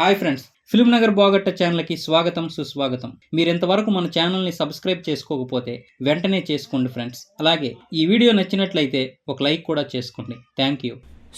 Hi friends film Nagar బాగట్ట ఛానల్కి స్వాగతం సుస్వాగతం. మీరు ఇంతవరకు మన ఛానల్ని సబ్స్క్రైబ్ చేసుకోకపోతే వెంటనే చేసుకోండి ఫ్రెండ్స్. అలాగే ఈ వీడియో నచ్చినట్లయితే ఒక లైక్ కూడా చేసుకోండి. Thank you.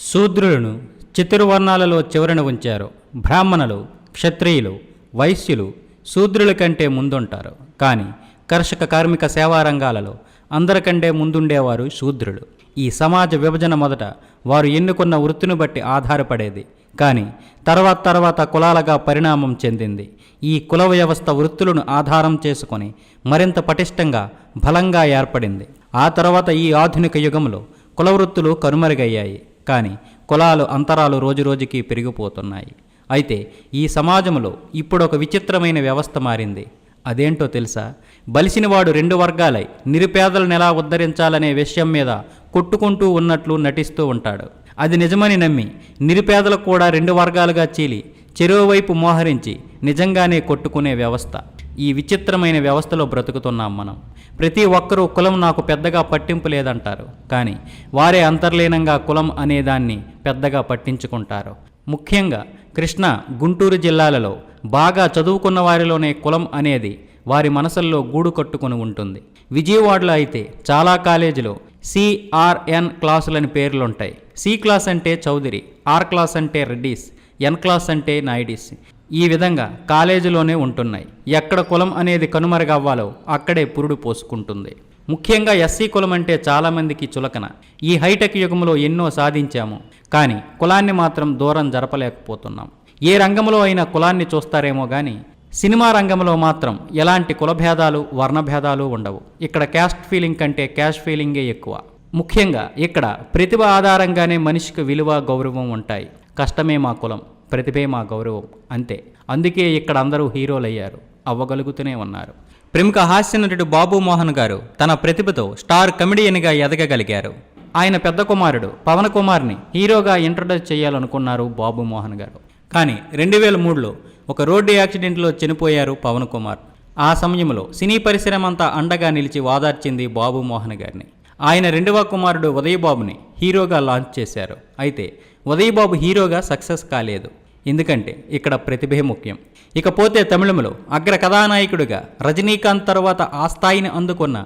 శూద్రులను చతుర్వర్ణాలలో చివరన ఉంచారు. బ్రాహ్మణులు క్షత్రియులు వైశ్యులు శూద్రుల కంటే ముందుంటారు. కానీ కర్షక కార్మిక సేవా రంగాలలో అందరికంటే ముందుండేవారు శూద్రులు. ఈ సమాజ విభజన మొదట వారు ఎన్నుకున్న వృత్తిని బట్టి ఆధారపడేది కానీ తర్వాత తర్వాత కులాలుగా పరిణామం చెందింది. ఈ కుల వ్యవస్థ వృత్తులను ఆధారం చేసుకొని మరింత పటిష్టంగా బలంగా ఏర్పడింది. ఆ తర్వాత ఈ ఆధునిక యుగంలో కుల వృత్తులు కనుమరుగయ్యాయి. కానీ కులాలు అంతరాలు రోజురోజుకి పెరిగిపోతున్నాయి. అయితే ఈ సమాజంలో ఇప్పుడు ఒక విచిత్రమైన వ్యవస్థ మారింది. అదేంటో తెలుసా? బలిసినవాడు రెండు వర్గాలై నిరుపేదలను ఎలా ఉద్ధరించాలనే విషయం మీద కొట్టుకుంటూ ఉన్నట్లు నటిస్తూ ఉంటాడు. అది నిజమని నమ్మి నిరుపేదలకు కూడా రెండు వర్గాలుగా చీలి చెరువువైపు మోహరించి నిజంగానే కొట్టుకునే వ్యవస్థ. ఈ విచిత్రమైన వ్యవస్థలో బ్రతుకుతున్నాం మనం. ప్రతి ఒక్కరూ కులం నాకు పెద్దగా పట్టింపు లేదంటారు. కానీ వారే అంతర్లీనంగా కులం అనేదాన్ని పెద్దగా పట్టించుకుంటారు. ముఖ్యంగా కృష్ణ గుంటూరు జిల్లాలలో బాగా చదువుకున్న వారిలోనే కులం అనేది వారి మనసుల్లో గూడు కట్టుకుని ఉంటుంది. విజయవాడలో అయితే చాలా కాలేజీలో సిఆర్ఎన్ క్లాసులని పేర్లుంటాయి. సి క్లాస్ అంటే చౌదరి ఆర్ క్లాస్ అంటే రెడ్డిస్ ఎన్ క్లాస్ అంటే నాయుడిస్. ఈ విధంగా కాలేజీలోనే ఉంటున్నాయి. ఎక్కడ కులం అనేది కనుమరుగవ్వాలో అక్కడే పురుడు పోసుకుంటుంది. ముఖ్యంగా ఎస్సీ కులం అంటే చాలామందికి చులకన. ఈ హైటెక్ యుగంలో ఎన్నో సాధించాము కానీ కులాన్ని మాత్రం దూరం జరపలేకపోతున్నాం. ఏ రంగంలో అయినా కులాన్ని చూస్తారేమో కానీ సినిమా రంగంలో మాత్రం ఎలాంటి కులభేదాలు వర్ణభేదాలు ఉండవు. ఇక్కడ క్యాస్ట్ ఫీలింగ్ కంటే క్యాష్ ఫీలింగే ఎక్కువ. ముఖ్యంగా ఇక్కడ ప్రతిభ ఆధారంగానే మనిషికి విలువ గౌరవం ఉంటాయి. కష్టమే మా కులం ప్రతిభే మా గౌరవం అంతే. అందుకే ఇక్కడ అందరూ హీరోలయ్యారు అవ్వగలుగుతూనే ఉన్నారు. ప్రముఖ హాస్య నటుడు బాబు మోహన్ గారు తన ప్రతిభతో స్టార్ కమెడియన్గా ఎదగగలిగారు. ఆయన పెద్ద కుమారుడు పవన్ కుమార్ని హీరోగా ఇంట్రడ్యూస్ చేయాలనుకున్నారు బాబు మోహన్ గారు. కానీ రెండు వేల మూడులో ఒక రోడ్డు యాక్సిడెంట్లో చనిపోయారు పవన్ కుమార్. ఆ సమయంలో సినీ పరిశ్రమ అంతా అండగా నిలిచి వాదార్చింది బాబు మోహన్ గారిని. ఆయన రెండవ కుమారుడు ఉదయబాబుని హీరోగా లాంచ్ చేశారు. అయితే ఉదయబాబు హీరోగా సక్సెస్ కాలేదు. ఎందుకంటే ఇక్కడ ప్రతిభే ముఖ్యం. ఇకపోతే తమిళంలో అగ్ర కథానాయకుడిగా రజనీకాంత్ తర్వాత ఆ స్థాయిని అందుకున్న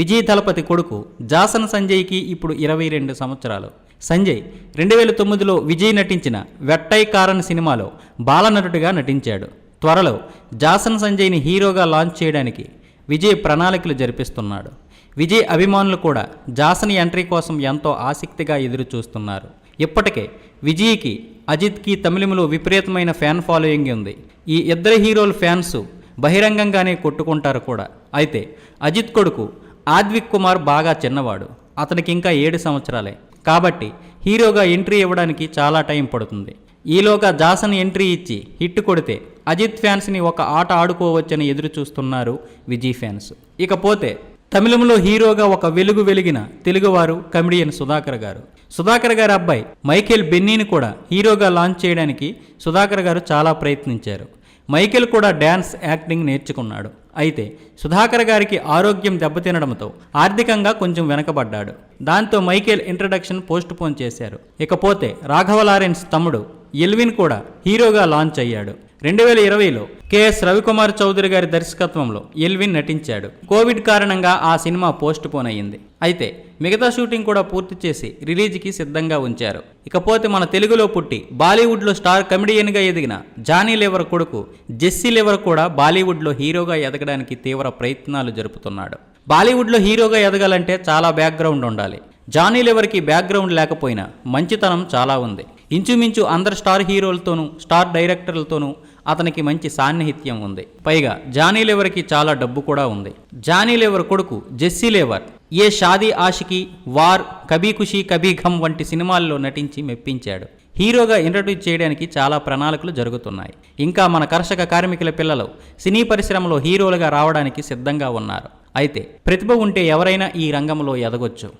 విజయ్ దళపతి కొడుకు జాసన్ సంజయ్కి ఇప్పుడు ఇరవై రెండు సంవత్సరాలు. సంజయ్ రెండు వేల తొమ్మిదిలో విజయ్ నటించిన వెట్టై కారన్ సినిమాలో బాలనటుడిగా నటించాడు. త్వరలో జాసన్ సంజయ్ని హీరోగా లాంచ్ చేయడానికి విజయ్ ప్రణాళికలు జరిపిస్తున్నాడు. విజయ్ అభిమానులు కూడా జాసన్ ఎంట్రీ కోసం ఎంతో ఆసక్తిగా ఎదురు చూస్తున్నారు ఇప్పటికే విజయ్కి అజిత్కి తమిళంలో విపరీతమైన ఫ్యాన్ ఫాలోయింగ్ ఉంది. ఈ ఇద్దరు హీరోల ఫ్యాన్స్ బహిరంగంగానే కొట్టుకుంటారు కూడా. అయితే అజిత్ కొడుకు ఆద్విక్ కుమార్ బాగా చిన్నవాడు. అతనికి ఇంకా ఏడు సంవత్సరాలే. కాబట్టి హీరోగా ఎంట్రీ ఇవ్వడానికి చాలా టైం పడుతుంది. ఈలోగా జాసన్ ఎంట్రీ ఇచ్చి హిట్ కొడితే అజిత్ ఫ్యాన్స్ని ఒక ఆట ఆడుకోవచ్చని ఎదురు చూస్తున్నారు విజయ్ ఫ్యాన్స్. ఇకపోతే తమిళంలో హీరోగా ఒక వెలుగు వెలిగిన తెలుగువారు కమెడియన్ సుధాకర్ గారు. సుధాకర్ గారి అబ్బాయి మైకేల్ బెన్నీని కూడా హీరోగా లాంచ్ చేయడానికి సుధాకర్ గారు చాలా ప్రయత్నించారు. మైకేల్ కూడా డ్యాన్స్ యాక్టింగ్ నేర్చుకున్నాడు. అయితే సుధాకర్ గారికి ఆరోగ్యం దెబ్బతినడంతో ఆర్థికంగా కొంచెం వెనకబడ్డాడు. దాంతో మైకేల్ ఇంట్రడక్షన్ పోస్ట్ పోన్ చేశారు. ఇకపోతే రాఘవ లారెన్స్ తమ్ముడు ఎల్విన్ కూడా హీరోగా లాంచ్ అయ్యాడు. రెండు వేల ఇరవైలో కెఎస్ రవికుమార్ చౌదరి గారి దర్శకత్వంలో ఎల్విన్ నటించాడు. కోవిడ్ కారణంగా ఆ సినిమా పోస్ట్ పోన్ అయ్యింది అయితే మిగతా షూటింగ్ కూడా పూర్తి చేసి రిలీజ్కి సిద్ధంగా ఉంచారు. ఇకపోతే మన తెలుగులో పుట్టి బాలీవుడ్లో స్టార్ కమెడియన్గా ఎదిగిన జానీ లెవర్ కొడుకు జెస్సీ లెవర్ కూడా బాలీవుడ్లో హీరోగా ఎదగడానికి తీవ్ర ప్రయత్నాలు జరుపుతున్నాడు. బాలీవుడ్లో హీరోగా ఎదగాలంటే చాలా బ్యాక్గ్రౌండ్ ఉండాలి. జానీ లెవర్కి బ్యాక్గ్రౌండ్ లేకపోయినా మంచితనం చాలా ఉంది. ఇంచుమించు అందరు స్టార్ హీరోలతోనూ స్టార్ డైరెక్టర్లతోనూ అతనికి మంచి సాన్నిహిత్యం ఉంది. పైగా జానీ లేవర్కి చాలా డబ్బు కూడా ఉంది. జానీ లేవర్ కొడుకు జెస్సీ లేవర్ ఏ షాదీ ఆషికి వార్ కబీ ఖుషీ కబీ ఘమ్ వంటి సినిమాల్లో నటించి మెప్పించాడు. హీరోగా ఇంట్రడ్యూస్ చేయడానికి చాలా ప్రణాళికలు జరుగుతున్నాయి. ఇంకా మన కర్షక కార్మికుల పిల్లలు సినీ పరిశ్రమలో హీరోలుగా రావడానికి సిద్ధంగా ఉన్నారు. అయితే ప్రతిభ ఉంటే ఎవరైనా ఈ రంగంలో ఎదగొచ్చు.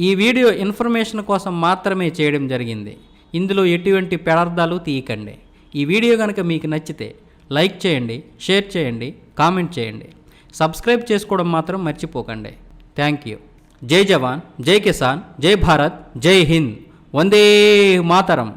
ఈ వీడియో ఇన్ఫర్మేషన్ కోసం మాత్రమే చేయడం జరిగింది. ఇందులో ఎటువంటి పెడార్థాలు తీయకండి. ఈ వీడియో కనుక మీకు నచ్చితే లైక్ చేయండి షేర్ చేయండి కామెంట్ చేయండి. సబ్స్క్రైబ్ చేసుకోవడం మాత్రం మర్చిపోకండి. థ్యాంక్ యూ జై జవాన్ జై కిసాన్ జై భారత్ జై హింద్. వందే మాతరం.